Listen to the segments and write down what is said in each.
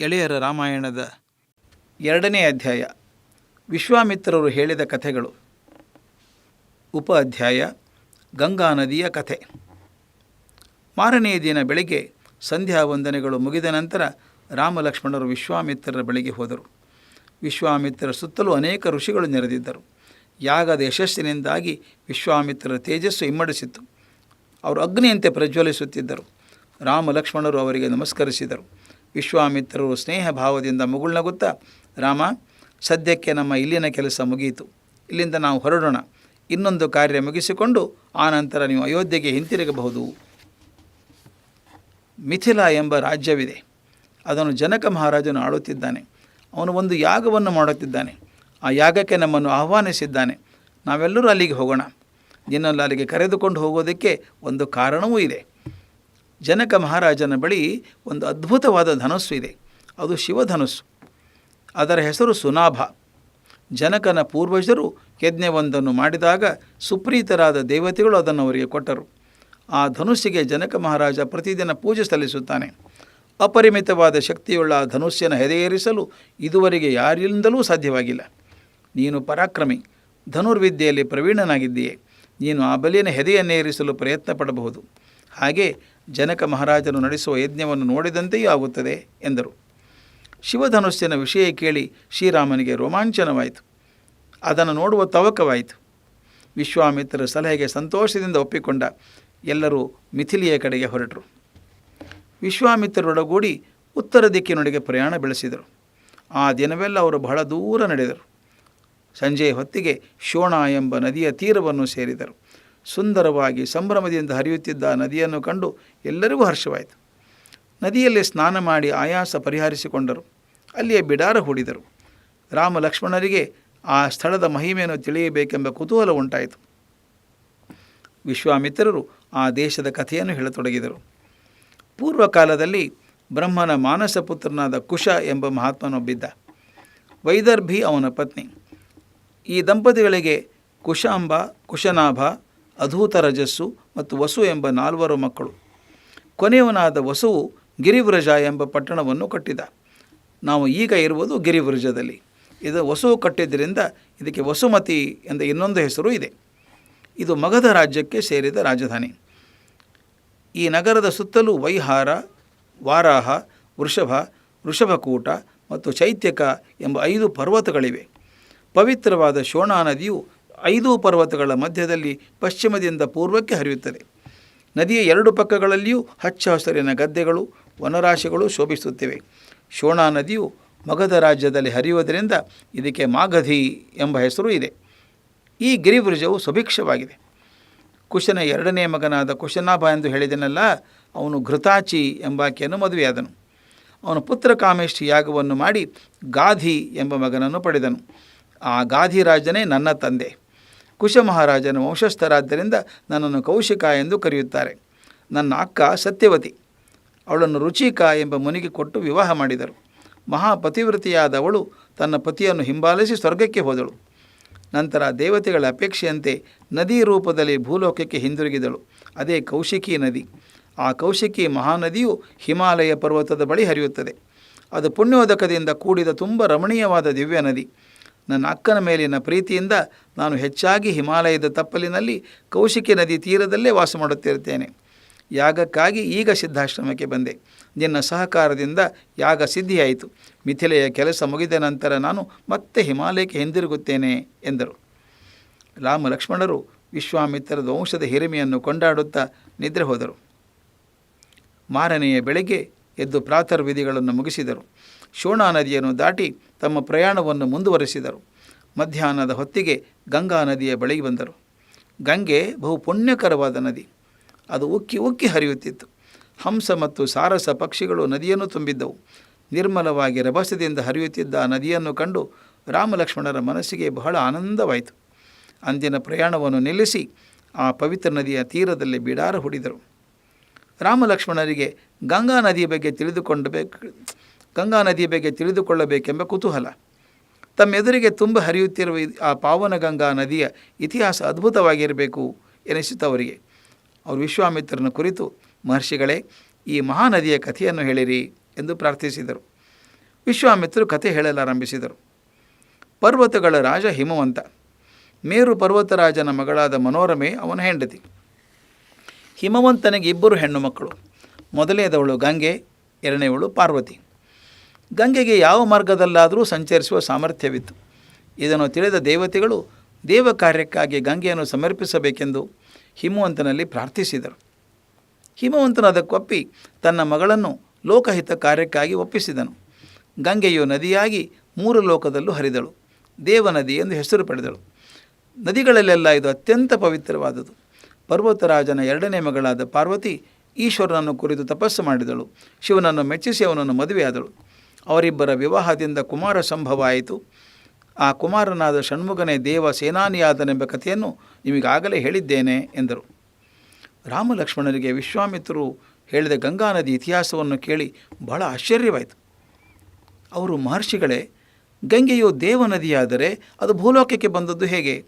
ಎಳೆಯರ ರಾಮಾಯಣದ ಎರಡನೇ ಅಧ್ಯಾಯ. ವಿಶ್ವಾಮಿತ್ರರು ಹೇಳಿದ ಕಥೆಗಳು. ಉಪ ಅಧ್ಯಾಯ ಗಂಗಾ ನದಿಯ ಕಥೆ. ಮಾರನೆಯ ದಿನ ಬೆಳಿಗ್ಗೆ ಸಂಧ್ಯಾ ವಂದನೆಗಳು ಮುಗಿದ ನಂತರ ರಾಮಲಕ್ಷ್ಮಣರು ವಿಶ್ವಾಮಿತ್ರರ ಬಳಿಗೆ ಹೋದರು. ವಿಶ್ವಾಮಿತ್ರರ ಸುತ್ತಲೂ ಅನೇಕ ಋಷಿಗಳು ನೆರೆದಿದ್ದರು. ಯಾಗದ ಯಶಸ್ಸಿನಿಂದಾಗಿ ವಿಶ್ವಾಮಿತ್ರರ ತೇಜಸ್ಸು ಇಮ್ಮಡಿಸಿತ್ತು. ಅವರು ಅಗ್ನಿಯಂತೆ ಪ್ರಜ್ವಲಿಸುತ್ತಿದ್ದರು. ರಾಮ ಲಕ್ಷ್ಮಣರು ಅವರಿಗೆ ನಮಸ್ಕರಿಸಿದರು. ವಿಶ್ವಾಮಿತ್ರರು ಸ್ನೇಹ ಭಾವದಿಂದ ಮುಗುಳ್ನಗುತ್ತಾ, ರಾಮ, ಸದ್ಯಕ್ಕೆ ನಮ್ಮ ಇಲ್ಲಿನ ಕೆಲಸ ಮುಗಿಯಿತು ಇಲ್ಲಿಂದ ನಾವು ಹೊರಡೋಣ. ಇನ್ನೊಂದು ಕಾರ್ಯ ಮುಗಿಸಿಕೊಂಡು ಆನಂತರ ನೀವು ಅಯೋಧ್ಯೆಗೆ ಹಿಂತಿರುಗಬಹುದು. ಮಿಥಿಲಾ ಎಂಬ ರಾಜ್ಯವಿದೆ. ಅದನ್ನು ಜನಕ ಮಹಾರಾಜನು ಆಳುತ್ತಿದ್ದಾನೆ. ಅವನು ಒಂದು ಯಾಗವನ್ನು ಮಾಡುತ್ತಿದ್ದಾನೆ. ಆ ಯಾಗಕ್ಕೆ ನಮ್ಮನ್ನು ಆಹ್ವಾನಿಸಿದ್ದಾನೆ. ನಾವೆಲ್ಲರೂ ಅಲ್ಲಿಗೆ ಹೋಗೋಣ. ನಿನ್ನಲ್ಲಿ ಅಲ್ಲಿಗೆ ಕರೆದುಕೊಂಡು ಹೋಗೋದಕ್ಕೆ ಒಂದು ಕಾರಣವೂ ಇದೆ. ಜನಕ ಮಹಾರಾಜನ ಬಳಿ ಒಂದು ಅದ್ಭುತವಾದ ಧನಸ್ಸು ಇದೆ. ಅದು ಶಿವಧನುಸ್ಸು. ಅದರ ಹೆಸರು ಸುನಾಭ. ಜನಕನ ಪೂರ್ವಜರು ಯಜ್ಞವೊಂದನ್ನು ಮಾಡಿದಾಗ ಸುಪ್ರೀತರಾದ ದೇವತೆಗಳು ಅದನ್ನು ಅವರಿಗೆ ಕೊಟ್ಟರು. ಆ ಧನುಸ್ಸಿಗೆ ಜನಕ ಮಹಾರಾಜ ಪ್ರತಿದಿನ ಪೂಜೆ ಸಲ್ಲಿಸುತ್ತಾನೆ. ಅಪರಿಮಿತವಾದ ಶಕ್ತಿಯುಳ್ಳ ಆ ಧನುಸ್ಸಿನ ಹೆದೆಯೇರಿಸಲು ಇದುವರೆಗೆ ಯಾರಿಂದಲೂ ಸಾಧ್ಯವಾಗಿಲ್ಲ. ನೀನು ಪರಾಕ್ರಮಿ. ಧನುರ್ವಿದ್ಯೆಯಲ್ಲಿ ಪ್ರವೀಣನಾಗಿದ್ದೀಯೆ. ನೀನು ಆ ಬಲಿಯನ್ನು ಹೆದೆಯನ್ನೇರಿಸಲು ಪ್ರಯತ್ನ ಪಡಬಹುದು ಹಾಗೆ ಜನಕ ಮಹಾರಾಜನು ನಡೆಸುವ ಯಜ್ಞವನ್ನು ನೋಡಿದಂತೆಯೂ ಆಗುತ್ತದೆ ಎಂದರು. ಶಿವಧನುಸ್ಸಿನ ವಿಷಯ ಕೇಳಿ ಶ್ರೀರಾಮನಿಗೆ ರೋಮಾಂಚನವಾಯಿತು. ಅದನ್ನು ನೋಡುವ ತವಕವಾಯಿತು. ವಿಶ್ವಾಮಿತ್ರರ ಸಲಹೆಗೆ ಸಂತೋಷದಿಂದ ಒಪ್ಪಿಕೊಂಡ ಎಲ್ಲರೂ ಮಿಥಿಲಿಯ ಕಡೆಗೆ ಹೊರಟರು. ವಿಶ್ವಾಮಿತ್ರರೊಡಗೂಡಿ ಉತ್ತರ ದಿಕ್ಕಿನೊಡೆಗೆ ಪ್ರಯಾಣ ಬೆಳೆಸಿದರು. ಆ ದಿನವೆಲ್ಲ ಅವರು ಬಹಳ ದೂರ ನಡೆದರು. ಸಂಜೆಯ ಹೊತ್ತಿಗೆ ಶೋಣ ಎಂಬ ನದಿಯ ತೀರವನ್ನು ಸೇರಿದರು. ಸುಂದರವಾಗಿ ಸಂಭ್ರಮದಿಂದ ಹರಿಯುತ್ತಿದ್ದ ನದಿಯನ್ನು ಕಂಡು ಎಲ್ಲರಿಗೂ ಹರ್ಷವಾಯಿತು. ನದಿಯಲ್ಲಿ ಸ್ನಾನ ಮಾಡಿ ಆಯಾಸ ಪರಿಹರಿಸಿಕೊಂಡರು. ಅಲ್ಲಿಯೇ ಬಿಡಾರ ಹೂಡಿದರು. ರಾಮ ಲಕ್ಷ್ಮಣರಿಗೆ ಆ ಸ್ಥಳದ ಮಹಿಮೆಯನ್ನು ತಿಳಿಯಬೇಕೆಂಬ ಕುತೂಹಲ ಉಂಟಾಯಿತು. ವಿಶ್ವಾಮಿತ್ರರು ಆ ದೇಶದ ಕಥೆಯನ್ನು ಹೇಳತೊಡಗಿದರು. ಪೂರ್ವಕಾಲದಲ್ಲಿ ಬ್ರಹ್ಮನ ಮಾನಸ ಪುತ್ರನಾದ ಕುಶ ಎಂಬ ಮಹಾತ್ಮನೊಬ್ಬಿದ್ದ. ವೈದರ್ಭಿ ಅವನ ಪತ್ನಿ. ಈ ದಂಪತಿಗಳಿಗೆ ಕುಶಾಂಬ, ಕುಶನಾಭ ಅಧೂತ ರಜಸ್ಸು ಮತ್ತು ವಸು ಎಂಬ ನಾಲ್ವರು ಮಕ್ಕಳು. ಕೊನೆಯವನಾದ ವಸುವು ಗಿರಿವ್ರಜ ಎಂಬ ಪಟ್ಟಣವನ್ನು ಕಟ್ಟಿದ. ನಾವು ಈಗ ಇರುವುದು ಗಿರಿವ್ರಜದಲ್ಲಿ. ಇದು ವಸು ಕಟ್ಟಿದ್ದರಿಂದ ಇದಕ್ಕೆ ವಸುಮತಿ ಎಂದ ಇನ್ನೊಂದು ಹೆಸರು ಇದೆ. ಇದು ಮಗಧ ರಾಜ್ಯಕ್ಕೆ ಸೇರಿದ ರಾಜಧಾನಿ. ಈ ನಗರದ ಸುತ್ತಲೂ ವೈಹಾರ, ವಾರಾಹ, ವೃಷಭ, ವೃಷಭಕೂಟ ಮತ್ತು ಚೈತ್ಯಕ ಎಂಬ ಐದು ಪರ್ವತಗಳಿವೆ. ಪವಿತ್ರವಾದ ಶೋಣಾ ನದಿಯು ಐದು ಪರ್ವತಗಳ ಮಧ್ಯದಲ್ಲಿ ಪಶ್ಚಿಮದಿಂದ ಪೂರ್ವಕ್ಕೆ ಹರಿಯುತ್ತದೆ. ನದಿಯ ಎರಡು ಪಕ್ಕಗಳಲ್ಲಿಯೂ ಹಚ್ಚ ಹಸಿರಿನ ಗದ್ದೆಗಳು, ವನರಾಶಿಗಳು ಶೋಭಿಸುತ್ತಿವೆ. ಶೋಣಾ ನದಿಯು ಮಗಧ ರಾಜ್ಯದಲ್ಲಿ ಹರಿಯುವುದರಿಂದ ಇದಕ್ಕೆ ಮಾಗಧಿ ಎಂಬ ಹೆಸರು ಇದೆ. ಈ ಗಿರಿವೃಜವು ಸುಭಿಕ್ಷವಾಗಿದೆ. ಕುಶನ ಎರಡನೇ ಮಗನಾದ ಕುಶನಾಭ ಎಂದು ಹೇಳಿದನಲ್ಲ, ಅವನು ಘೃತಾಚಿ ಎಂಬಾಕೆಯನ್ನು ಮದುವೆಯಾದನು. ಅವನು ಪುತ್ರ ಕಾಮೇಷ್ಠಿ ಯಾಗವನ್ನು ಮಾಡಿ ಗಾಧಿ ಎಂಬ ಮಗನನ್ನು ಪಡೆದನು. ಆ ಗಾಧಿ ರಾಜನೇ ನನ್ನ ತಂದೆ. ಕುಶ ಮಹಾರಾಜನ ವಂಶಸ್ಥರಾದ್ದರಿಂದ ನನ್ನನ್ನು ಕೌಶಿಕ ಎಂದು ಕರೆಯುತ್ತಾರೆ. ನನ್ನ ಅಕ್ಕ ಸತ್ಯವತಿ. ಅವಳನ್ನು ರುಚಿಕ ಎಂಬ ಮುನಿಗೆ ಕೊಟ್ಟು ವಿವಾಹ ಮಾಡಿದರು. ಮಹಾಪತಿವ್ರತಿಯಾದವಳು ತನ್ನ ಪತಿಯನ್ನು ಹಿಂಬಾಲಿಸಿ ಸ್ವರ್ಗಕ್ಕೆ ಹೋದಳು. ನಂತರ ದೇವತೆಗಳ ಅಪೇಕ್ಷೆಯಂತೆ ನದಿ ರೂಪದಲ್ಲಿ ಭೂಲೋಕಕ್ಕೆ ಹಿಂದಿರುಗಿದಳು. ಅದೇ ಕೌಶಿಕಿ ನದಿ. ಆ ಕೌಶಿಕಿ ಮಹಾನದಿಯು ಹಿಮಾಲಯ ಪರ್ವತದ ಬಳಿ ಹರಿಯುತ್ತದೆ. ಅದು ಪುಣ್ಯೋದಕದಿಂದ ಕೂಡಿದ ತುಂಬ ರಮಣೀಯವಾದ ದಿವ್ಯ ನದಿ ನನ್ನ ಅಕ್ಕನ ಮೇಲಿನ ಪ್ರೀತಿಯಿಂದ ನಾನು ಹೆಚ್ಚಾಗಿ ಹಿಮಾಲಯದ ತಪ್ಪಲಿನಲ್ಲಿ ಕೌಶಿಕಿ ನದಿ ತೀರದಲ್ಲೇ ವಾಸ ಮಾಡುತ್ತಿರುತ್ತೇನೆ. ಯಾಗಕ್ಕಾಗಿ ಈಗ ಸಿದ್ಧಾಶ್ರಮಕ್ಕೆ ಬಂದೆ. ನಿನ್ನ ಸಹಕಾರದಿಂದ ಯಾಗ ಸಿದ್ಧಿಯಾಯಿತು. ಮಿಥಿಲೆಯ ಕೆಲಸ ಮುಗಿದ ನಂತರ ನಾನು ಮತ್ತೆ ಹಿಮಾಲಯಕ್ಕೆ ಹಿಂದಿರುಗುತ್ತೇನೆ, ಎಂದರು. ರಾಮ ಲಕ್ಷ್ಮಣರು ವಿಶ್ವಾಮಿತ್ರದ ವಂಶದ ಹಿರಿಮೆಯನ್ನು ಕೊಂಡಾಡುತ್ತಾ ನಿದ್ರೆ ಹೋದರು. ಮಾರನೆಯ ಬೆಳಗ್ಗೆ ಎದ್ದು ಪ್ರಾತರ್ವಿಧಿಗಳನ್ನು ಮುಗಿಸಿದರು. ಶೋಣಾ ನದಿಯನ್ನು ದಾಟಿ ತಮ್ಮ ಪ್ರಯಾಣವನ್ನು ಮುಂದುವರೆಸಿದರು. ಮಧ್ಯಾಹ್ನದ ಹೊತ್ತಿಗೆ ಗಂಗಾ ನದಿಯ ಬಳಿಗೆ ಬಂದರು. ಗಂಗೆ ಬಹು ಪುಣ್ಯಕರವಾದ ನದಿ. ಅದು ಉಕ್ಕಿ ಉಕ್ಕಿ ಹರಿಯುತ್ತಿತ್ತು. ಹಂಸ ಮತ್ತು ಸಾರಸ ಪಕ್ಷಿಗಳು ನದಿಯನ್ನು ತುಂಬಿದ್ದವು. ನಿರ್ಮಲವಾಗಿ ರಭಸದಿಂದ ಹರಿಯುತ್ತಿದ್ದ ಆ ನದಿಯನ್ನು ಕಂಡು ರಾಮಲಕ್ಷ್ಮಣರ ಮನಸ್ಸಿಗೆ ಬಹಳ ಆನಂದವಾಯಿತು. ಅಂದಿನ ಪ್ರಯಾಣವನ್ನು ನಿಲ್ಲಿಸಿ ಆ ಪವಿತ್ರ ನದಿಯ ತೀರದಲ್ಲಿ ಬಿಡಾರ ಹೂಡಿದರು. ರಾಮಲಕ್ಷ್ಮಣರಿಗೆ ಗಂಗಾ ನದಿಯ ಬಗ್ಗೆ ತಿಳಿದುಕೊಂಡಬೇಕು, ಗಂಗಾ ನದಿಯ ಬಗ್ಗೆ ತಿಳಿದುಕೊಳ್ಳಬೇಕೆಂಬ ಕುತೂಹಲ. ತಮ್ಮೆದುರಿಗೆ ತುಂಬ ಹರಿಯುತ್ತಿರುವ ಆ ಪಾವನ ಗಂಗಾ ನದಿಯ ಇತಿಹಾಸ ಅದ್ಭುತವಾಗಿರಬೇಕು ಎನಿಸಿತು ಅವರಿಗೆ ಅವರು ವಿಶ್ವಾಮಿತ್ರನ ಕುರಿತು, ಮಹರ್ಷಿಗಳೇ, ಈ ಮಹಾನದಿಯ ಕಥೆಯನ್ನು ಹೇಳಿರಿ ಎಂದು ಪ್ರಾರ್ಥಿಸಿದರು. ವಿಶ್ವಾಮಿತ್ರರು ಕಥೆ ಹೇಳಲಾರಂಭಿಸಿದರು. ಪರ್ವತಗಳ ರಾಜ ಹಿಮವಂತ. ಮೇರು ಪರ್ವತರಾಜನ ಮಗಳಾದ ಮನೋರಮೆ ಅವನ ಹೆಂಡತಿ. ಹಿಮವಂತನಿಗೆ ಇಬ್ಬರು ಹೆಣ್ಣು ಮಕ್ಕಳು ಮೊದಲೇದವಳು ಗಂಗೆ ಎರಡನೇವಳು ಪಾರ್ವತಿ. ಗಂಗೆಗೆ ಯಾವ ಮಾರ್ಗದಲ್ಲಾದರೂ ಸಂಚರಿಸುವ ಸಾಮರ್ಥ್ಯವಿತ್ತು. ಇದನ್ನು ತಿಳಿದ ದೇವತೆಗಳು ದೇವ ಕಾರ್ಯಕ್ಕಾಗಿ ಗಂಗೆಯನ್ನು ಸಮರ್ಪಿಸಬೇಕೆಂದು ಹಿಮವಂತನಲ್ಲಿ ಪ್ರಾರ್ಥಿಸಿದರು. ಹಿಮವಂತನಾದ ಅದಕ್ಕೊಪ್ಪಿ ತನ್ನ ಮಗಳನ್ನು ಲೋಕಹಿತ ಕಾರ್ಯಕ್ಕಾಗಿ ಒಪ್ಪಿಸಿದನು. ಗಂಗೆಯು ನದಿಯಾಗಿ ಮೂರು ಲೋಕದಲ್ಲೂ ಹರಿದಳು. ದೇವನದಿ ಎಂದು ಹೆಸರು ಪಡೆದಳು. ನದಿಗಳಲ್ಲೆಲ್ಲ ಇದು ಅತ್ಯಂತ ಪವಿತ್ರವಾದುದು ಪರ್ವತರಾಜನ ಎರಡನೇ ಮಗಳಾದ ಪಾರ್ವತಿ ಈಶ್ವರನನ್ನು ಕುರಿತು ತಪಸ್ಸು ಮಾಡಿದಳು. ಶಿವನನ್ನು ಮೆಚ್ಚಿಸಿ ಅವನನ್ನು ಮದುವೆಯಾದಳು. ಅವರಿಬ್ಬರ ವಿವಾಹದಿಂದ ಕುಮಾರ ಸಂಭವವಾಯಿತು ಆ ಕುಮಾರನಾದ ಷಣ್ಮುಗನೇ ದೇವ ಸೇನಾನಿಯಾದನೆಂಬ ಕಥೆಯನ್ನು ನಿಮಗಾಗಲೇ ಹೇಳಿದ್ದೇನೆ, ಎಂದರು. ರಾಮಲಕ್ಷ್ಮಣರಿಗೆ ವಿಶ್ವಾಮಿತ್ರರು ಹೇಳಿದ ಗಂಗಾ ನದಿ ಇತಿಹಾಸವನ್ನು ಕೇಳಿ ಬಹಳ ಆಶ್ಚರ್ಯವಾಯಿತು. ಅವರು ಮಹರ್ಷಿಗಳೇ, ಗಂಗೆಯು ದೇವ ನದಿಯಾದರೆ ಅದು ಭೂಲೋಕಕ್ಕೆ ಬಂದದ್ದು ಹೇಗೆ?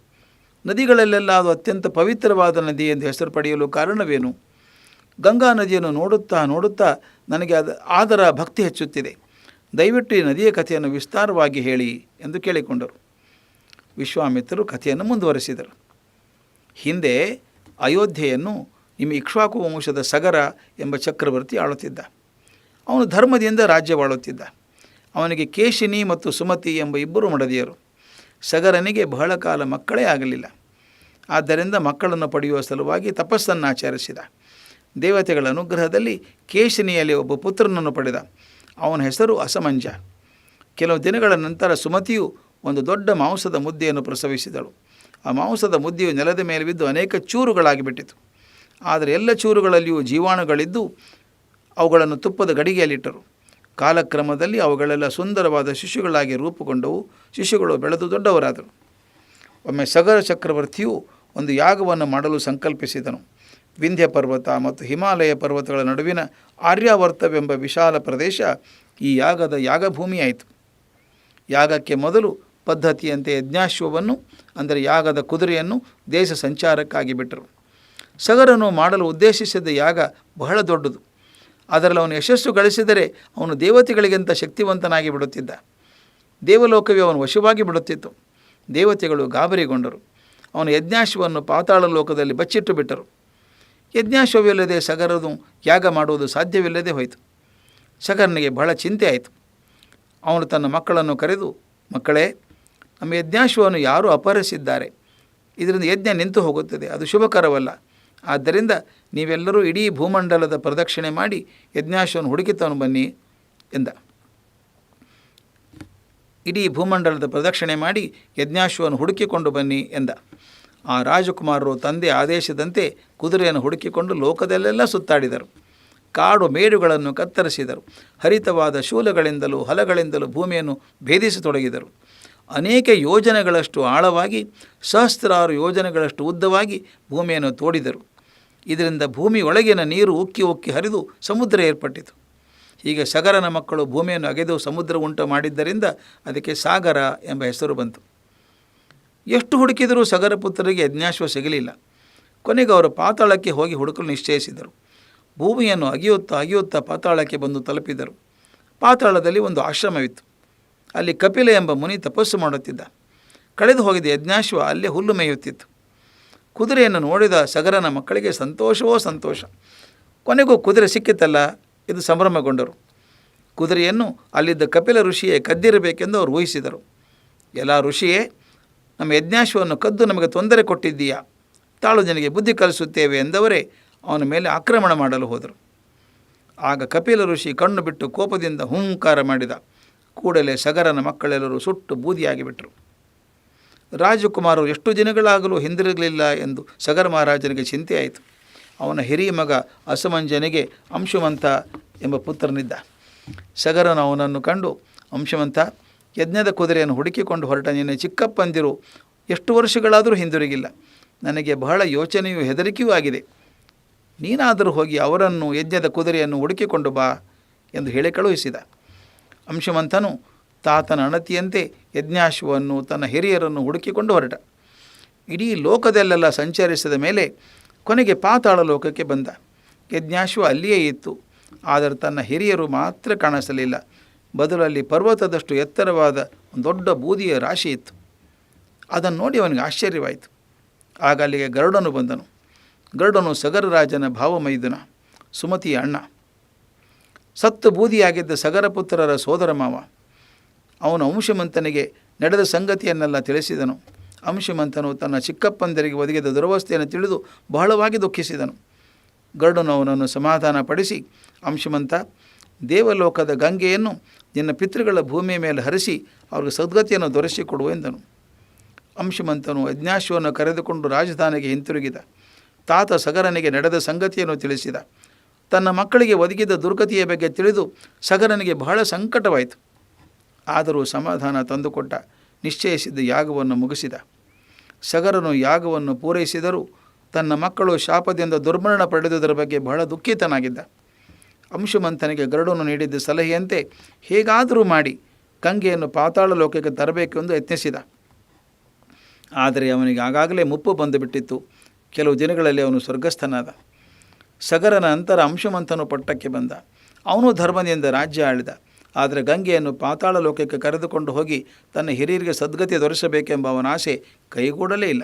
ನದಿಗಳಲ್ಲೆಲ್ಲ ಅದು ಅತ್ಯಂತ ಪವಿತ್ರವಾದ ನದಿ ಎಂದು ಹೆಸರು ಪಡೆಯಲು ಕಾರಣವೇನು? ಗಂಗಾ ನದಿಯನ್ನು ನೋಡುತ್ತಾ ನೋಡುತ್ತಾ ನನಗೆ ಅದು ಆದರ ಭಕ್ತಿ ಹೆಚ್ಚುತ್ತಿದೆ. ದಯವಿಟ್ಟು ಈ ನದಿಯ ಕಥೆಯನ್ನು ವಿಸ್ತಾರವಾಗಿ ಹೇಳಿ ಎಂದು ಕೇಳಿಕೊಂಡರು. ವಿಶ್ವಾಮಿತ್ರರು ಕಥೆಯನ್ನು ಮುಂದುವರೆಸಿದರು. ಹಿಂದೆ ಅಯೋಧ್ಯೆಯನ್ನು ನಿಮ್ಮ ಇಕ್ಷ್ವಾಕು ವಂಶದ ಸಗರ ಎಂಬ ಚಕ್ರವರ್ತಿ ಆಳುತ್ತಿದ್ದ. ಅವನು ಧರ್ಮದಿಂದ ರಾಜ್ಯವಾಳುತ್ತಿದ್ದ. ಅವನಿಗೆ ಕೇಶಿನಿ ಮತ್ತು ಸುಮತಿ ಎಂಬ ಇಬ್ಬರು ಮಡದಿಯರು. ಸಗರನಿಗೆ ಬಹಳ ಕಾಲ ಮಕ್ಕಳೇ ಆಗಲಿಲ್ಲ. ಆದ್ದರಿಂದ ಮಕ್ಕಳನ್ನು ಪಡೆಯುವ ಸಲುವಾಗಿ ತಪಸ್ಸನ್ನು ಆಚರಿಸಿದ ದೇವತೆಗಳ ಅನುಗ್ರಹದಲ್ಲಿ ಕೇಶಿನಿಯಲ್ಲಿ ಒಬ್ಬ ಪುತ್ರನನ್ನು ಪಡೆದ. ಅವನ ಹೆಸರು ಅಸಮಂಜ. ಕೆಲವು ದಿನಗಳ ನಂತರ ಸುಮತಿಯು ಒಂದು ದೊಡ್ಡ ಮಾಂಸದ ಮುದ್ದೆಯನ್ನು ಪ್ರಸವಿಸಿದಳು. ಆ ಮಾಂಸದ ಮುದ್ದೆಯು ನೆಲದ ಮೇಲೆ ಬಿದ್ದು ಅನೇಕ ಚೂರುಗಳಾಗಿ ಬಿಟ್ಟಿತು. ಆದರೆ ಎಲ್ಲ ಚೂರುಗಳಲ್ಲಿಯೂ ಜೀವಾಣುಗಳಿದ್ದು ಅವುಗಳನ್ನು ತುಪ್ಪದ ಗಡಿಗೆಯಲ್ಲಿಟ್ಟರು ಕಾಲಕ್ರಮದಲ್ಲಿ ಅವುಗಳೆಲ್ಲ ಸುಂದರವಾದ ಶಿಶುಗಳಾಗಿ ರೂಪುಗೊಂಡವು. ಶಿಶುಗಳು ಬೆಳೆದು ದೊಡ್ಡವರಾದರು. ಒಮ್ಮೆ ಸಗರ ಚಕ್ರವರ್ತಿಯು ಒಂದು ಯಾಗವನ್ನು ಮಾಡಲು ಸಂಕಲ್ಪಿಸಿದನು. ವಿಂಧ್ಯ ಪರ್ವತ ಮತ್ತು ಹಿಮಾಲಯ ಪರ್ವತಗಳ ನಡುವಿನ ಆರ್ಯಾವರ್ತವೆಂಬ ವಿಶಾಲ ಪ್ರದೇಶ ಈ ಯಾಗದ ಯಾಗಭೂಮಿಯಾಯಿತು. ಯಾಗಕ್ಕೆ ಮೊದಲು ಪದ್ಧತಿಯಂತೆ ಯಜ್ಞಾಶ್ವವನ್ನು ಅಂದರೆ ಯಾಗದ ಕುದುರೆಯನ್ನು ದೇಶ ಸಂಚಾರಕ್ಕಾಗಿ ಬಿಟ್ಟರು. ಸಗರನು ಮಾಡಲು ಉದ್ದೇಶಿಸಿದ ಯಾಗ ಬಹಳ ದೊಡ್ಡದು. ಅದರಲ್ಲಿ ಅವನು ಯಶಸ್ಸು ಗಳಿಸಿದರೆ ಅವನು ದೇವತೆಗಳಿಗಿಂತ ಶಕ್ತಿವಂತನಾಗಿ ಬಿಡುತ್ತಿದ್ದ. ದೇವಲೋಕವೇ ಅವನು ವಶವಾಗಿ ಬಿಡುತ್ತಿತ್ತು. ದೇವತೆಗಳು ಗಾಬರಿಗೊಂಡರು. ಅವನು ಯಜ್ಞಾಶ್ವವನ್ನು ಪಾತಾಳ ಲೋಕದಲ್ಲಿ ಬಚ್ಚಿಟ್ಟು ಬಿಟ್ಟರು. ಯಜ್ಞಾಶ್ವವಿಲ್ಲದೆ ಸಗರದು ಯಾಗ ಮಾಡುವುದು ಸಾಧ್ಯವಿಲ್ಲದೆ ಹೋಯಿತು. ಸಗರನಿಗೆ ಬಹಳ ಚಿಂತೆ ಆಯಿತು. ಅವನು ತನ್ನ ಮಕ್ಕಳನ್ನು ಕರೆದು, ಮಕ್ಕಳೇ, ನಮ್ಮ ಯಜ್ಞಾಶ್ವವನ್ನು ಯಾರು ಅಪಹರಿಸಿದ್ದಾರೆ? ಇದರಿಂದ ಯಜ್ಞ ನಿಂತು ಹೋಗುತ್ತದೆ. ಅದು ಶುಭಕರವಲ್ಲ. ಆದ್ದರಿಂದ ನೀವೆಲ್ಲರೂ ಇಡೀ ಭೂಮಂಡಲದ ಪ್ರದಕ್ಷಿಣೆ ಮಾಡಿ ಯಜ್ಞಾಶ್ವವನ್ನು ಹುಡುಕಿತವನು ಬನ್ನಿ ಎಂದ. ಇಡೀ ಭೂಮಂಡಲದ ಪ್ರದಕ್ಷಿಣೆ ಮಾಡಿ ಯಜ್ಞಾಶ್ವವನ್ನು ಹುಡುಕಿಕೊಂಡು ಬನ್ನಿ ಎಂದ. ಆ ರಾಜಕುಮಾರರು ತಂದೆ ಆದೇಶದಂತೆ ಕುದುರೆಯನ್ನು ಹುಡುಕಿಕೊಂಡು ಲೋಕದಲ್ಲೆಲ್ಲ ಸುತ್ತಾಡಿದರು. ಕಾಡು ಮೇಡುಗಳನ್ನು ಕತ್ತರಿಸಿದರು. ಹರಿತವಾದ ಶೂಲಗಳಿಂದಲೂ ಹಲಗಳಿಂದಲೂ ಭೂಮಿಯನ್ನು ಭೇದಿಸತೊಡಗಿದರು. ಅನೇಕ ಯೋಜನೆಗಳಷ್ಟು ಆಳವಾಗಿ, ಸಹಸ್ರಾರು ಯೋಜನೆಗಳಷ್ಟು ಉದ್ದವಾಗಿ ಭೂಮಿಯನ್ನು ತೋಡಿದರು. ಇದರಿಂದ ಭೂಮಿಯೊಳಗಿನ ನೀರು ಉಕ್ಕಿ ಉಕ್ಕಿ ಹರಿದು ಸಮುದ್ರ ಏರ್ಪಟ್ಟಿತು. ಹೀಗೆ ಸಗರನ ಮಕ್ಕಳು ಭೂಮಿಯನ್ನು ಅಗೆದು ಸಮುದ್ರ ಉಂಟು ಮಾಡಿದ್ದರಿಂದ ಅದಕ್ಕೆ ಸಾಗರ ಎಂಬ ಹೆಸರು ಬಂತು. ಎಷ್ಟು ಹುಡುಕಿದರೂ ಸಗರ ಪುತ್ರರಿಗೆ ಯಜ್ಞಾಶ್ವ ಸಿಗಲಿಲ್ಲ. ಕೊನೆಗೆ ಅವರು ಪಾತಾಳಕ್ಕೆ ಹೋಗಿ ಹುಡುಕಲು ನಿಶ್ಚಯಿಸಿದರು. ಭೂಮಿಯನ್ನು ಅಗಿಯುತ್ತಾ ಅಗಿಯುತ್ತಾ ಪಾತಾಳಕ್ಕೆ ಬಂದು ತಲುಪಿದರು. ಪಾತಾಳದಲ್ಲಿ ಒಂದು ಆಶ್ರಮವಿತ್ತು. ಅಲ್ಲಿ ಕಪಿಲ ಎಂಬ ಮುನಿ ತಪಸ್ಸು ಮಾಡುತ್ತಿದ್ದ. ಕಳೆದು ಹೋಗಿದ್ದ ಯಜ್ಞಾಶ್ವ ಅಲ್ಲೇ ಹುಲ್ಲು ಮೇಯುತ್ತಿತ್ತು. ಕುದುರೆಯನ್ನು ನೋಡಿದ ಸಗರನ ಮಕ್ಕಳಿಗೆ ಸಂತೋಷವೋ ಸಂತೋಷ. ಕೊನೆಗೂ ಕುದುರೆ ಸಿಕ್ಕಿತಲ್ಲ, ಇದು ಸಂಭ್ರಮಗೊಂಡರು. ಕುದುರೆಯನ್ನು ಅಲ್ಲಿದ್ದ ಕಪಿಲ ಋಷಿಯೇ ಕದ್ದಿರಬೇಕೆಂದು ಅವರು ಊಹಿಸಿದರು. ಎಲ್ಲ ಋಷಿಯೇ ನಮ್ಮ ಯಜ್ಞಾಶ್ವವನ್ನು ಕದ್ದು ನಮಗೆ ತೊಂದರೆ ಕೊಟ್ಟಿದ್ದೀಯಾ? ತಾಳು ನಿನಗೆ ಬುದ್ಧಿ ಕಲಿಸುತ್ತೇವೆ ಎಂದವರೇ ಅವನ ಮೇಲೆ ಆಕ್ರಮಣ ಮಾಡಲು ಹೋದರು. ಆಗ ಕಪಿಲ ಋಷಿ ಕಣ್ಣು ಬಿಟ್ಟು ಕೋಪದಿಂದ ಹುಂಕಾರ ಮಾಡಿದ. ಕೂಡಲೇ ಸಗರನ ಮಕ್ಕಳೆಲ್ಲರೂ ಸುಟ್ಟು ಬೂದಿಯಾಗಿಬಿಟ್ರು. ರಾಜಕುಮಾರರು ಎಷ್ಟು ದಿನಗಳಾಗಲೂ ಹಿಂದಿರಲಿಲ್ಲ ಎಂದು ಸಗರ ಮಹಾರಾಜನಿಗೆ ಚಿಂತೆಯಾಯಿತು. ಅವನ ಹಿರಿಯ ಮಗ ಅಸಮಂಜನಿಗೆ ಅಂಶುಮಂತ ಎಂಬ ಪುತ್ರನಿದ್ದ. ಸಗರನು ಅವನನ್ನು ಕಂಡು ಅಂಶವಂತ ಯಜ್ಞದ ಕುದುರೆಯನ್ನು ಹುಡುಕಿಕೊಂಡು ಹೊರಟ ನೀನು ಚಿಕ್ಕಪ್ಪಂದಿರು. ಎಷ್ಟು ವರ್ಷಗಳಾದರೂ ಹಿಂದಿರುಗಿಲ್ಲ. ನನಗೆ ಬಹಳ ಯೋಚನೆಯೂ ಹೆದರಿಕೆಯೂ ಆಗಿದೆ. ನೀನಾದರೂ ಹೋಗಿ ಅವರನ್ನು ಯಜ್ಞದ ಕುದುರೆಯನ್ನು ಹುಡುಕಿಕೊಂಡು ಬಾ ಎಂದು ಹೇಳಿ ಕಳುಹಿಸಿದ. ಅಂಶುಮಂತನು ತಾತನ ಅಣತಿಯಂತೆ ಯಜ್ಞಾಶ್ವವನ್ನು ತನ್ನ ಹಿರಿಯರನ್ನು ಹುಡುಕಿಕೊಂಡು ಹೊರಟ. ಇಡೀ ಲೋಕದಲ್ಲೆಲ್ಲ ಸಂಚರಿಸಿದ ಮೇಲೆ ಕೊನೆಗೆ ಪಾತಾಳ ಲೋಕಕ್ಕೆ ಬಂದ. ಯಜ್ಞಾಶ್ವ ಅಲ್ಲಿಯೇ ಇತ್ತು. ಆದರೆ ತನ್ನ ಹಿರಿಯರು ಮಾತ್ರ ಕಾಣಿಸಲಿಲ್ಲ. ಬದಲಲ್ಲಿ ಪರ್ವತದಷ್ಟು ಎತ್ತರವಾದ ಒಂದು ದೊಡ್ಡ ಬೂದಿಯ ರಾಶಿ ಇತ್ತು. ಅದನ್ನು ನೋಡಿ ಅವನಿಗೆ ಆಶ್ಚರ್ಯವಾಯಿತು. ಆಗ ಅಲ್ಲಿಗೆ ಗರುಡನು ಬಂದನು. ಗರುಡನು ಸಗರ ರಾಜನ ಭಾವಮೈದುನ, ಸುಮತಿಯ ಅಣ್ಣ. ಸತ್ತು ಬೂದಿಯಾಗಿದ್ದ ಸಗರ ಪುತ್ರರ ಸೋದರ ಮಾವ. ಅವನು ಅಂಶಮಂತನಿಗೆ ನಡೆದ ಸಂಗತಿಯನ್ನೆಲ್ಲ ತಿಳಿಸಿದನು. ಅಂಶಮಂತನು ತನ್ನ ಚಿಕ್ಕಪ್ಪಂದರಿಗೆ ಒದಗಿದ ದುರವಸ್ಥೆಯನ್ನು ತಿಳಿದು ಬಹಳವಾಗಿ ದುಃಖಿಸಿದನು. ಗರುಡನು ಅವನನ್ನು ಸಮಾಧಾನಪಡಿಸಿ, ಅಂಶುಮಂತ ದೇವಲೋಕದ ಗಂಗೆಯನ್ನು ನಿನ್ನ ಪಿತೃಗಳ ಭೂಮಿಯ ಮೇಲೆ ಹರಿಸಿ ಅವ್ರಿಗೆ ಸದ್ಗತಿಯನ್ನು ದೊರೆಸಿಕೊಡುವ ಎಂದನು. ಅಂಶುಮಂತನು ಅಜ್ಞಾಶವನ್ನು ಕರೆದುಕೊಂಡು ರಾಜಧಾನಿಗೆ ಹಿಂತಿರುಗಿದ. ತಾತ ಸಗರನಿಗೆ ನಡೆದ ಸಂಗತಿಯನ್ನು ತಿಳಿಸಿದ. ತನ್ನ ಮಕ್ಕಳಿಗೆ ಒದಗಿದ ದುರ್ಗತಿಯ ಬಗ್ಗೆ ತಿಳಿದು ಸಗರನಿಗೆ ಬಹಳ ಸಂಕಟವಾಯಿತು. ಆದರೂ ಸಮಾಧಾನ ತಂದುಕೊಟ್ಟ ನಿಶ್ಚಯಿಸಿದ್ದ ಯಾಗವನ್ನು ಮುಗಿಸಿದ. ಸಗರನು ಯಾಗವನ್ನು ಪೂರೈಸಿದರೂ ತನ್ನ ಮಕ್ಕಳು ಶಾಪದಿಂದ ದುರ್ಮರಣ ಪಡೆದುದರ ಬಗ್ಗೆ ಬಹಳ ದುಃಖಿತನಾಗಿದ್ದ. ಅಂಶುಮಂತನಿಗೆ ಗರುಡನು ನೀಡಿದ್ದ ಸಲಹೆಯಂತೆ ಹೇಗಾದರೂ ಮಾಡಿ ಗಂಗೆಯನ್ನು ಪಾತಾಳ ಲೋಕಕ್ಕೆ ತರಬೇಕೆಂದು ಯತ್ನಿಸಿದ. ಆದರೆ ಅವನಿಗೆ ಆಗಾಗಲೇ ಮುಪ್ಪು ಬಂದುಬಿಟ್ಟಿತ್ತು. ಕೆಲವು ದಿನಗಳಲ್ಲಿ ಅವನು ಸ್ವರ್ಗಸ್ಥನಾದ. ಸಗರನ ನಂತರ ಅಂಶುಮಂಥನು ಪಟ್ಟಕ್ಕೆ ಬಂದ. ಅವನು ಧರ್ಮದಿಂದ ರಾಜ್ಯ ಆಳಿದ. ಆದರೆ ಗಂಗೆಯನ್ನು ಪಾತಾಳ ಲೋಕಕ್ಕೆ ಕರೆದುಕೊಂಡು ಹೋಗಿ ತನ್ನ ಹಿರಿಯರಿಗೆ ಸದ್ಗತಿ ದೊರೆಸಬೇಕೆಂಬ ಅವನ ಆಸೆ ಕೈಗೂಡಲೇ ಇಲ್ಲ.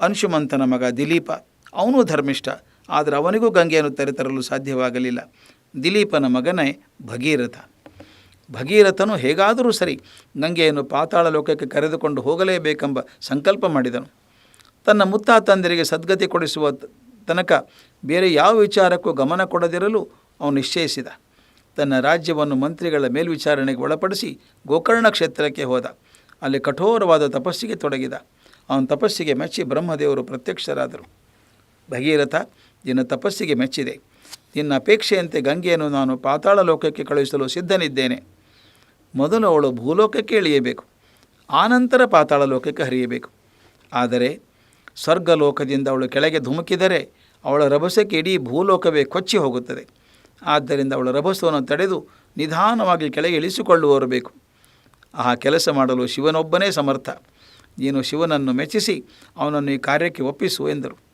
ಅಂಶುಮಂತನ ಮಗ ದಿಲೀಪ, ಅವನೂ ಧರ್ಮಿಷ್ಠ. ಆದರೆ ಅವನಿಗೂ ಗಂಗೆಯನ್ನು ತೆರೆತರಲು ಸಾಧ್ಯವಾಗಲಿಲ್ಲ. ದಿಲೀಪನ ಮಗನೇ ಭಗೀರಥ. ಭಗೀರಥನು ಹೇಗಾದರೂ ಸರಿ ಗಂಗೆಯನ್ನು ಪಾತಾಳ ಲೋಕಕ್ಕೆ ಕರೆದುಕೊಂಡು ಹೋಗಲೇಬೇಕೆಂಬ ಸಂಕಲ್ಪ ಮಾಡಿದನು. ತನ್ನ ಮುತ್ತಾತಂದಿರಿಗೆ ಸದ್ಗತಿ ಕೊಡಿಸುವ ತನಕ ಬೇರೆ ಯಾವ ವಿಚಾರಕ್ಕೂ ಗಮನ ಕೊಡದಿರಲು ಅವನು ನಿಶ್ಚಯಿಸಿದ. ತನ್ನ ರಾಜ್ಯವನ್ನು ಮಂತ್ರಿಗಳ ಮೇಲ್ವಿಚಾರಣೆಗೆ ಒಳಪಡಿಸಿ ಗೋಕರ್ಣ ಕ್ಷೇತ್ರಕ್ಕೆ ಹೋದ. ಅಲ್ಲಿ ಕಠೋರವಾದ ತಪಸ್ಸಿಗೆ ತೊಡಗಿದ. ಅವನ ತಪಸ್ಸಿಗೆ ಮೆಚ್ಚಿ ಬ್ರಹ್ಮದೇವರು ಪ್ರತ್ಯಕ್ಷರಾದರು. ಭಗೀರಥ, ನಿನ್ನ ತಪಸ್ಸಿಗೆ ಮೆಚ್ಚಿದೆ. ನಿನ್ನ ಅಪೇಕ್ಷೆಯಂತೆ ಗಂಗೆಯನ್ನು ನಾನು ಪಾತಾಳ ಲೋಕಕ್ಕೆ ಕಳುಹಿಸಲು ಸಿದ್ಧನಿದ್ದೇನೆ. ಮೊದಲು ಅವಳು ಭೂಲೋಕಕ್ಕೆ ಇಳಿಯಬೇಕು. ಆನಂತರ ಪಾತಾಳ ಲೋಕಕ್ಕೆ ಹರಿಯಬೇಕು. ಆದರೆ ಸ್ವರ್ಗಲೋಕದಿಂದ ಅವಳು ಕೆಳಗೆ ಧುಮುಕಿದರೆ ಅವಳ ರಭಸಕ್ಕೆ ಇಡೀ ಭೂಲೋಕವೇ ಕೊಚ್ಚಿ ಹೋಗುತ್ತದೆ. ಆದ್ದರಿಂದ ಅವಳ ರಭಸವನ್ನು ತಡೆದು ನಿಧಾನವಾಗಿ ಕೆಳಗೆ ಇಳಿಸಿಕೊಳ್ಳುವವರು ಬೇಕು. ಆ ಕೆಲಸ ಮಾಡಲು ಶಿವನೊಬ್ಬನೇ ಸಮರ್ಥ. ನೀನು ಶಿವನನ್ನು ಮೆಚ್ಚಿಸಿ ಅವನನ್ನು ಈ ಕಾರ್ಯಕ್ಕೆ ಒಪ್ಪಿಸು ಎಂದರು.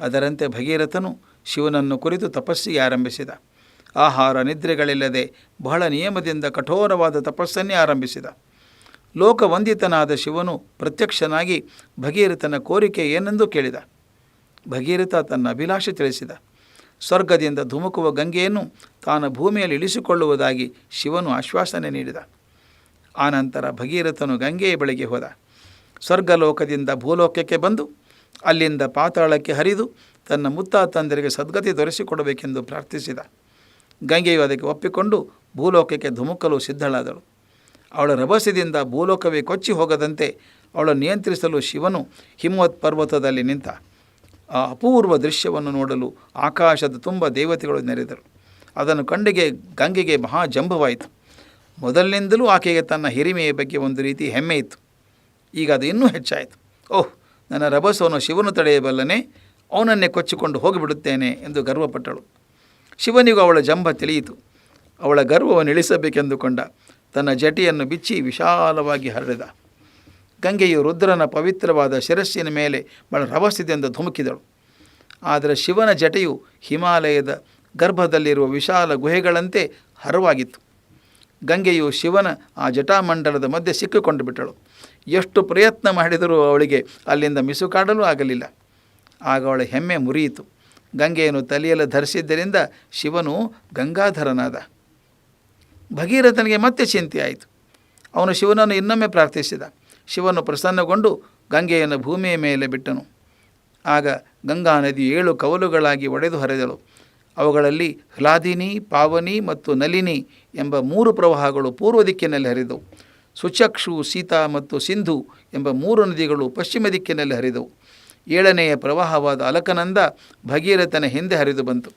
ಅದರಂತೆ ಭಗೀರಥನು ಶಿವನನ್ನು ಕುರಿತು ತಪಸ್ಸಿಗೆ ಆರಂಭಿಸಿದ. ಆಹಾರ ನಿದ್ರೆಗಳಿಲ್ಲದೆ ಬಹಳ ನಿಯಮದಿಂದ ಕಠೋರವಾದ ತಪಸ್ಸನ್ನೇ ಆರಂಭಿಸಿದ. ಲೋಕವಂದಿತನಾದ ಶಿವನು ಪ್ರತ್ಯಕ್ಷನಾಗಿ ಭಗೀರಥನ ಕೋರಿಕೆ ಏನೆಂದು ಕೇಳಿದ. ಭಗೀರಥ ತನ್ನ ಅಭಿಲಾಷೆ ತಿಳಿಸಿದ. ಸ್ವರ್ಗದಿಂದ ಧುಮುಕುವ ಗಂಗೆಯನ್ನು ತಾನು ಭೂಮಿಯಲ್ಲಿ ಇಳಿಸಿಕೊಳ್ಳುವುದಾಗಿ ಶಿವನು ಆಶ್ವಾಸನೆ ನೀಡಿದ. ಆನಂತರ ಭಗೀರಥನು ಗಂಗೆಯ ಬಳಿಗೆ ಹೋದ. ಸ್ವರ್ಗಲೋಕದಿಂದ ಭೂಲೋಕಕ್ಕೆ ಬಂದು ಅಲ್ಲಿಂದ ಪಾತಾಳಕ್ಕೆ ಹರಿದು ತನ್ನ ಮುತ್ತಾತಂದರಿಗೆ ಸದ್ಗತಿ ದೊರೆಸಿಕೊಡಬೇಕೆಂದು ಪ್ರಾರ್ಥಿಸಿದ. ಗಂಗೆಯು ಅದಕ್ಕೆ ಒಪ್ಪಿಕೊಂಡು ಭೂಲೋಕಕ್ಕೆ ಧುಮುಕಲು ಸಿದ್ಧಳಾದಳು. ಅವಳ ರಭಸದಿಂದ ಭೂಲೋಕವೇ ಕೊಚ್ಚಿ ಹೋಗದಂತೆ ಅವಳ ನಿಯಂತ್ರಿಸಲು ಶಿವನು ಹಿಮವತ್ ಪರ್ವತದಲ್ಲಿ ನಿಂತ. ಆ ಅಪೂರ್ವ ದೃಶ್ಯವನ್ನು ನೋಡಲು ಆಕಾಶದ ತುಂಬ ದೇವತೆಗಳು ನೆರೆದರು. ಅದನ್ನು ಕಂಡಿಗೆ ಗಂಗೆಗೆ ಮಹಾಜಂಭವಾಯಿತು ಮೊದಲಿನಿಂದಲೂ ಆಕೆಗೆ ತನ್ನ ಹಿರಿಮೆಯ ಬಗ್ಗೆ ಒಂದು ರೀತಿ ಹೆಮ್ಮೆ ಇತ್ತು. ಈಗ ಅದು ಇನ್ನೂ ಹೆಚ್ಚಾಯಿತು. ಓಹ್ ನನ್ನ ರಭಸವನ್ನು ಶಿವನು ತಡೆಯಬಲ್ಲನೆ, ಅವನನ್ನೇ ಕೊಚ್ಚಿಕೊಂಡು ಹೋಗಿಬಿಡುತ್ತೇನೆ ಎಂದು ಗರ್ವಪಟ್ಟಳು. ಶಿವನಿಗೂ ಅವಳ ಜಂಭ ತಿಳಿಯಿತು. ಅವಳ ಗರ್ವವನ್ನು ಇಳಿಸಬೇಕೆಂದುಕೊಂಡ ತನ್ನ ಜಟಿಯನ್ನು ಬಿಚ್ಚಿ ವಿಶಾಲವಾಗಿ ಹರಡಿದ. ಗಂಗೆಯು ರುದ್ರನ ಪವಿತ್ರವಾದ ಶಿರಸ್ಸಿನ ಮೇಲೆ ಬಹಳ ರಭಸದಿಂದ ಧುಮುಕಿದಳು. ಆದರೆ ಶಿವನ ಜಟೆಯು ಹಿಮಾಲಯದ ಗರ್ಭದಲ್ಲಿರುವ ವಿಶಾಲ ಗುಹೆಗಳಂತೆ ಹರವಾಗಿತ್ತು. ಗಂಗೆಯು ಶಿವನ ಆ ಜಟಾಮಂಡಲದ ಮಧ್ಯೆ ಸಿಕ್ಕಿಕೊಂಡು ಬಿಟ್ಟಳು. ಎಷ್ಟು ಪ್ರಯತ್ನ ಮಾಡಿದರೂ ಅವಳಿಗೆ ಅಲ್ಲಿಂದ ಮಿಸುಕಾಡಲು ಆಗಲಿಲ್ಲ. ಆಗ ಅವಳ ಹೆಮ್ಮೆ ಮುರಿಯಿತು. ಗಂಗೆಯನ್ನು ತಲೆಯಲ್ಲಿ ಧರಿಸಿದ್ದರಿಂದ ಶಿವನು ಗಂಗಾಧರನಾದ. ಭಗೀರಥನಿಗೆ ಮತ್ತೆ ಚಿಂತೆಯಾಯಿತು ಅವನು ಶಿವನನ್ನು ಇನ್ನೊಮ್ಮೆ ಪ್ರಾರ್ಥಿಸಿದ. ಶಿವನು ಪ್ರಸನ್ನಗೊಂಡು ಗಂಗೆಯನ್ನು ಭೂಮಿಯ ಮೇಲೆ ಬಿಟ್ಟನು. ಆಗ ಗಂಗಾ ನದಿ ಏಳು ಕವಲುಗಳಾಗಿ ಒಡೆದು ಹರಿದಳು. ಅವುಗಳಲ್ಲಿ ಹ್ಲಾದಿನಿ, ಪಾವನಿ ಮತ್ತು ನಲಿನಿ ಎಂಬ ಮೂರು ಪ್ರವಾಹಗಳು ಪೂರ್ವ ದಿಕ್ಕಿನಲ್ಲಿ ಹರಿದವು. ಸುಚಕ್ಷು, ಸೀತಾ ಮತ್ತು ಸಿಂಧು ಎಂಬ ಮೂರು ನದಿಗಳು ಪಶ್ಚಿಮ ದಿಕ್ಕಿನಲ್ಲಿ ಹರಿದವು. ಏಳನೆಯ ಪ್ರವಾಹವಾದ ಅಲಕನಂದ ಭಗೀರಥನ ಹಿಂದೆ ಹರಿದು ಬಂತು.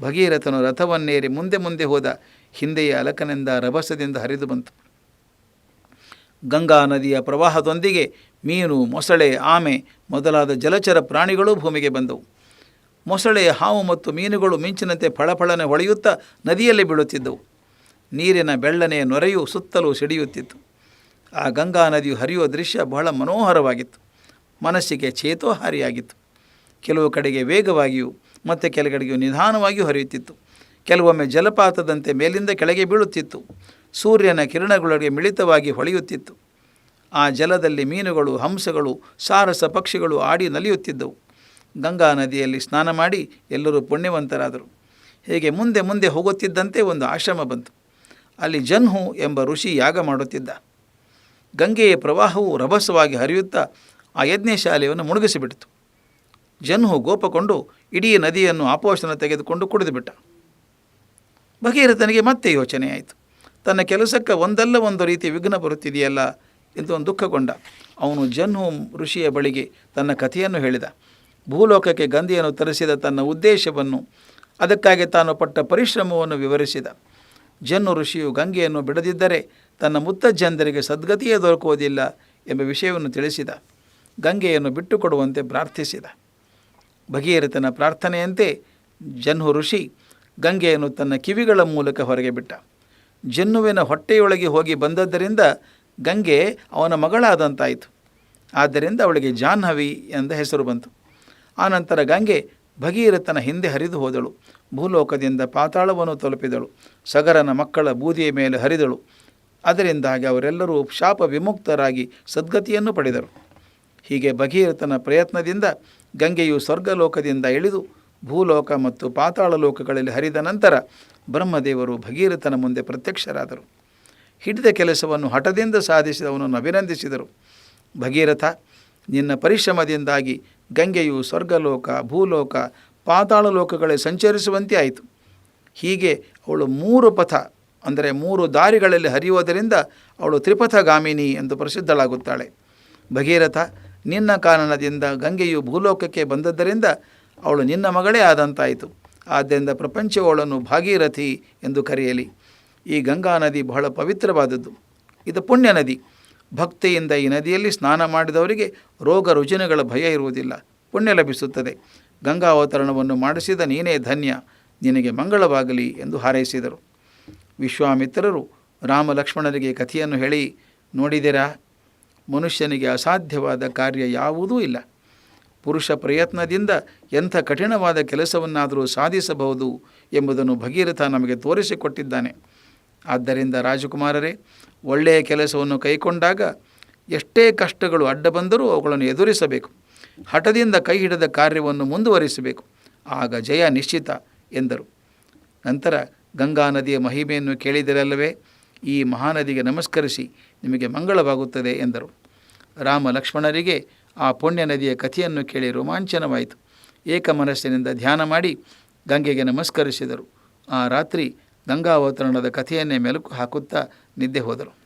ಭಗೀರಥನು ರಥವನ್ನೇರಿ ಮುಂದೆ ಮುಂದೆ ಹೋದ ಹಿಂದೆಯ ಅಲಕನಂದ ರಭಸದಿಂದ ಹರಿದು ಬಂತು. ಗಂಗಾ ನದಿಯ ಪ್ರವಾಹದೊಂದಿಗೆ ಮೀನು, ಮೊಸಳೆ, ಆಮೆ ಮೊದಲಾದ ಜಲಚರ ಪ್ರಾಣಿಗಳು ಭೂಮಿಗೆ ಬಂದವು. ಮೊಸಳೆ, ಹಾವು ಮತ್ತು ಮೀನುಗಳು ಮಿಂಚಿನಂತೆ ಫಳಫಳನೆ ಹೊಳೆಯುತ್ತಾ ನದಿಯಲ್ಲಿ ಬೀಳುತ್ತಿದ್ದವು. ನೀರಿನ ಬೆಳ್ಳನೆಯ ನೊರೆಯು ಸುತ್ತಲೂ ಸಿಡಿಯುತ್ತಿತ್ತು. ಆ ಗಂಗಾ ನದಿಯು ಹರಿಯುವ ದೃಶ್ಯ ಬಹಳ ಮನೋಹರವಾಗಿತ್ತು. ಮನಸ್ಸಿಗೆ ಚೇತೋಹಾರಿಯಾಗಿತ್ತು. ಕೆಲವು ಕಡೆಗೆ ವೇಗವಾಗಿಯೂ, ಮತ್ತು ಕೆಲ ಕಡೆಗೂ ನಿಧಾನವಾಗಿಯೂ ಹರಿಯುತ್ತಿತ್ತು. ಕೆಲವೊಮ್ಮೆ ಜಲಪಾತದಂತೆ ಮೇಲಿಂದ ಕೆಳಗೆ ಬೀಳುತ್ತಿತ್ತು. ಸೂರ್ಯನ ಕಿರಣಗಳೊಳಗೆ ಮಿಳಿತವಾಗಿ ಹೊಳೆಯುತ್ತಿತ್ತು. ಆ ಜಲದಲ್ಲಿ ಮೀನುಗಳು, ಹಂಸಗಳು, ಸಾರಸ ಪಕ್ಷಿಗಳು ಆಡಿ ನಲಿಯುತ್ತಿದ್ದವು. ಗಂಗಾ ನದಿಯಲ್ಲಿ ಸ್ನಾನ ಮಾಡಿ ಎಲ್ಲರೂ ಪುಣ್ಯವಂತರಾದರು. ಹೀಗೆ ಮುಂದೆ ಮುಂದೆ ಹೋಗುತ್ತಿದ್ದಂತೆ ಒಂದು ಆಶ್ರಮ ಬಂತು. ಅಲ್ಲಿ ಜನ್ಹು ಎಂಬ ಋಷಿ ಯಾಗ ಮಾಡುತ್ತಿದ್ದ. ಗಂಗೆಯ ಪ್ರವಾಹವು ರಭಸವಾಗಿ ಹರಿಯುತ್ತಾ ಆ ಯಜ್ಞಶಾಲೆಯನ್ನು ಮುಳುಗಿಸಿಬಿಡ್ತು ಜನ್ಹು ಗೋಪಕೊಂಡು ಇಡೀ ನದಿಯನ್ನು ಆಪೋಷಣ ತೆಗೆದುಕೊಂಡು ಕುಡಿದುಬಿಟ್ಟ. ಭಗೀರಥನಿಗೆ ಮತ್ತೆ ಯೋಚನೆ ಆಯಿತು. ತನ್ನ ಕೆಲಸಕ್ಕೆ ಒಂದಲ್ಲ ಒಂದು ರೀತಿ ವಿಘ್ನ ಬರುತ್ತಿದೆಯಲ್ಲ ಎಂದು ಒಂದು ದುಃಖಗೊಂಡ. ಅವನು ಜನ್ಹು ಋಷಿಯ ಬಳಿಗೆ ತನ್ನ ಕಥೆಯನ್ನು ಹೇಳಿದ. ಭೂಲೋಕಕ್ಕೆ ಗಂಧಿಯನ್ನು ತರಿಸಿದ ತನ್ನ ಉದ್ದೇಶವನ್ನು, ಅದಕ್ಕಾಗಿ ತಾನು ಪಟ್ಟ ಪರಿಶ್ರಮವನ್ನು ವಿವರಿಸಿದ. ಜನ್ನು ಋಷಿಯು ಗಂಗೆಯನ್ನು ಬಿಡದಿದ್ದರೆ ತನ್ನ ಮುತ್ತಜ್ಜಂದರಿಗೆ ಸದ್ಗತಿಯೇ ದೊರಕುವುದಿಲ್ಲ ಎಂಬ ವಿಷಯವನ್ನು ತಿಳಿಸಿದ. ಗಂಗೆಯನ್ನು ಬಿಟ್ಟುಕೊಡುವಂತೆ ಪ್ರಾರ್ಥಿಸಿದ. ಭಗೀರಥನ ಪ್ರಾರ್ಥನೆಯಂತೆ ಜನ್ಹು ಋಷಿ ಗಂಗೆಯನ್ನು ತನ್ನ ಕಿವಿಗಳ ಮೂಲಕ ಹೊರಗೆ ಬಿಟ್ಟ. ಜನ್ನುವಿನ ಹೊಟ್ಟೆಯೊಳಗೆ ಹೋಗಿ ಬಂದದ್ದರಿಂದ ಗಂಗೆ ಅವನ ಮಗಳಾದಂತಾಯಿತು. ಆದ್ದರಿಂದ ಅವಳಿಗೆ ಜಾಹ್ನವಿ ಎಂದ ಹೆಸರು ಬಂತು. ಆನಂತರ ಗಂಗೆ ಭಗೀರಥನ ಹಿಂದೆ ಹರಿದು ಹೋದಳು. ಭೂಲೋಕದಿಂದ ಪಾತಾಳವನ್ನು ತಲುಪಿದಳು. ಸಗರನ ಮಕ್ಕಳ ಬೂದಿಯ ಮೇಲೆ ಹರಿದಳು. ಅದರಿಂದಾಗಿ ಅವರೆಲ್ಲರೂ ಶಾಪ ವಿಮುಕ್ತರಾಗಿ ಸದ್ಗತಿಯನ್ನು ಪಡೆದರು. ಹೀಗೆ ಭಗೀರಥನ ಪ್ರಯತ್ನದಿಂದ ಗಂಗೆಯು ಸ್ವರ್ಗಲೋಕದಿಂದ ಇಳಿದು ಭೂಲೋಕ ಮತ್ತು ಪಾತಾಳ ಲೋಕಗಳಲ್ಲಿ ಹರಿದ ನಂತರ ಬ್ರಹ್ಮದೇವರು ಭಗೀರಥನ ಮುಂದೆ ಪ್ರತ್ಯಕ್ಷರಾದರು. ಹಿಡಿದ ಕೆಲಸವನ್ನು ಹಠದಿಂದ ಸಾಧಿಸಿದವನನ್ನು ಅಭಿನಂದಿಸಿದರು. ಭಗೀರಥ, ನಿನ್ನ ಪರಿಶ್ರಮದಿಂದಾಗಿ ಗಂಗೆಯು ಸ್ವರ್ಗಲೋಕ, ಭೂಲೋಕ, ಪಾತಾಳ ಲೋಕಗಳೇ ಸಂಚರಿಸುವಂತೆ ಆಯಿತು. ಹೀಗೆ ಅವಳು ಮೂರು ಪಥ, ಅಂದರೆ ಮೂರು ದಾರಿಗಳಲ್ಲಿ ಹರಿಯುವುದರಿಂದ ಅವಳು ತ್ರಿಪಥಗಾಮಿನಿ ಎಂದು ಪ್ರಸಿದ್ಧಳಾಗುತ್ತಾಳೆ. ಭಗೀರಥ, ನಿನ್ನ ಕಾರಣದಿಂದ ಗಂಗೆಯು ಭೂಲೋಕಕ್ಕೆ ಬಂದದ್ದರಿಂದ ಅವಳು ನಿನ್ನ ಮಗಳೇ ಆದಂತಾಯಿತು. ಆದ್ದರಿಂದ ಪ್ರಪಂಚವಳನ್ನು ಭಾಗೀರಥಿ ಎಂದು ಕರೆಯಲಿ. ಈ ಗಂಗಾ ನದಿ ಬಹಳ ಪವಿತ್ರವಾದದ್ದು. ಇದು ಪುಣ್ಯ ನದಿ ಭಕ್ತಿಯಿಂದ ಈ ನದಿಯಲ್ಲಿ ಸ್ನಾನ ಮಾಡಿದವರಿಗೆ ರೋಗ ರುಜಿನಗಳ ಭಯ ಇರುವುದಿಲ್ಲ. ಪುಣ್ಯ ಲಭಿಸುತ್ತದೆ. ಗಂಗಾ ಅವತರಣವನ್ನು ಮಾಡಿಸಿದ ನೀನೇ ಧನ್ಯ. ನಿನಗೆ ಮಂಗಳವಾಗಲಿ ಎಂದು ಹಾರೈಸಿದರು. ವಿಶ್ವಾಮಿತ್ರರು ರಾಮ ಲಕ್ಷ್ಮಣರಿಗೆ ಕಥೆಯನ್ನು ಹೇಳಿ ನೋಡಿದಿರಾ ಮನುಷ್ಯನಿಗೆ ಅಸಾಧ್ಯವಾದ ಕಾರ್ಯ ಯಾವುದೂ ಇಲ್ಲ. ಪುರುಷ ಪ್ರಯತ್ನದಿಂದ ಎಂಥ ಕಠಿಣವಾದ ಕೆಲಸವನ್ನಾದರೂ ಸಾಧಿಸಬಹುದು ಎಂಬುದನ್ನು ಭಗೀರಥ ನಮಗೆ ತೋರಿಸಿಕೊಟ್ಟಿದ್ದಾನೆ. ಆದ್ದರಿಂದ ರಾಜಕುಮಾರರೇ ಒಳ್ಳೆಯ ಕೆಲಸವನ್ನು ಕೈಕೊಂಡಾಗ ಎಷ್ಟೇ ಕಷ್ಟಗಳು ಅಡ್ಡ ಬಂದರೂ ಅವುಗಳನ್ನು ಎದುರಿಸಬೇಕು. ಹಠದಿಂದ ಕೈ ಹಿಡಿದ ಕಾರ್ಯವನ್ನು ಮುಂದುವರಿಸಬೇಕು. ಆಗ ಜಯ ನಿಶ್ಚಿತ ಎಂದರು. ನಂತರ ಗಂಗಾ ನದಿಯ ಮಹಿಮೆಯನ್ನು ಕೇಳಿದರಲ್ಲವೇ? ಈ ಮಹಾನದಿಗೆ ನಮಸ್ಕರಿಸಿ ನಿಮಗೆ ಮಂಗಳವಾಗುತ್ತದೆ ಎಂದರು. ರಾಮ ಲಕ್ಷ್ಮಣರಿಗೆ ಆ ಪುಣ್ಯ ನದಿಯ ಕಥೆಯನ್ನು ಕೇಳಿ ರೋಮಾಂಚನವಾಯಿತು. ಏಕ ಮನಸ್ಸಿನಿಂದ ಧ್ಯಾನ ಮಾಡಿ ಗಂಗೆಗೆ ನಮಸ್ಕರಿಸಿದರು. ಆ ರಾತ್ರಿ ಗಂಗಾವತರಣದ ಕಥೆಯನ್ನೇ ಮೆಲುಕು ಹಾಕುತ್ತಾ ನಿದ್ದೆ ಹೋದರು